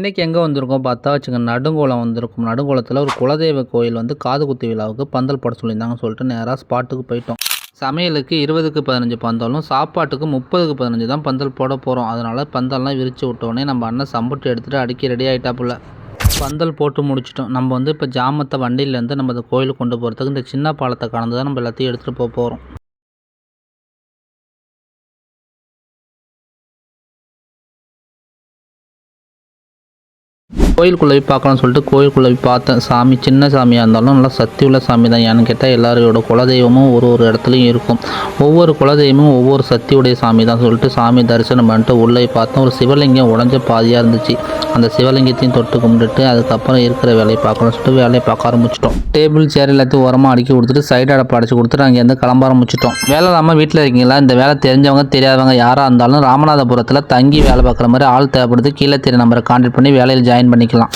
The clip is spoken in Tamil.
இன்றைக்கி எங்கே வந்திருக்கோம் பார்த்தா வச்சுங்க நடுங்குளம் வந்திருக்கும். நடுங்குளத்தில் ஒரு குலதெய்வ கோயில் வந்து காது குத்து விழாவுக்கு பந்தல் போட சொல்லியிருந்தாங்கன்னு சொல்லிட்டு நேராக ஸ்பாட்டுக்கு போயிட்டோம். சமையலுக்கு இருபதுக்கு பதினஞ்சு பந்தலும் சாப்பாட்டுக்கு முப்பதுக்கு பதினஞ்சு தான் பந்தல் போட போகிறோம் அதனால் பந்தல்லாம் விரித்து விட்டோடனே நம்ம அண்ணன் சம்புட்டு எடுத்துகிட்டு அடிக்க ரெடி ஆகிட்டாப்புல பந்தல் போட்டு முடிச்சிட்டோம். நம்ம வந்து இப்போ ஜாமத்தை வண்டியிலேருந்து நம்ம அந்த கோயிலுக்கு கொண்டு போகிறதுக்கு இந்த சின்ன பாலத்தை கடந்து தான் நம்ம எல்லாத்தையும் எடுத்துகிட்டு போக போகிறோம் கோயிலுக்குள்ளே போய் பார்க்கலாம்னு சொல்லிட்டு கோயிலுக்குள்ளே போய் பார்த்தேன். சாமி சின்ன சாமியாக இருந்தாலும் நல்லா சக்தி உள்ள சாமி தான் ஏன்னு கேட்டால் எல்லாரோட குலதெய்வமும் ஒரு ஒரு இடத்துலையும் இருக்கும். ஒவ்வொரு குலதெய்வமும் ஒவ்வொரு சக்தியுடைய சாமி தான் சொல்லிட்டு சாமி தரிசனம் பண்ணிட்டு உள்ளே பார்த்தோம் ஒரு சிவலிங்கம் உடஞ்ச பாதியாக இருந்துச்சு. அந்த சிவலிங்கத்தையும் தொட்டு கும்பிட்டுட்டு அதுக்கப்புறம் இருக்கிற வேலையை பார்க்கணும்னு சொல்லிட்டு வேலையை பார்க்க ஆரம்பிச்சிட்டோம். டேபிள் சேர் எல்லாத்தையும் உரமாக அடுக்கி கொடுத்துட்டு சைடு அடப்பு அடிச்சு கொடுத்துட்டு அங்கேருந்து கிளம்ப ஆரம்பிச்சிட்டோம். வேலை இல்லாமல் வீட்டில் இருக்கீங்களா? இந்த வேலை தெரிஞ்சவங்க தெரியாதவங்க யாராக இருந்தாலும் ராமநாதபுரத்தில் தங்கி வேலை பார்க்குற மாதிரி ஆள் தேவைப்படுது. கீழே தெரிய நம்பரை கான்டாக்ட் பண்ணி வேலையில் ஜாயின் பண்ணி பண்ணிக்கலாம்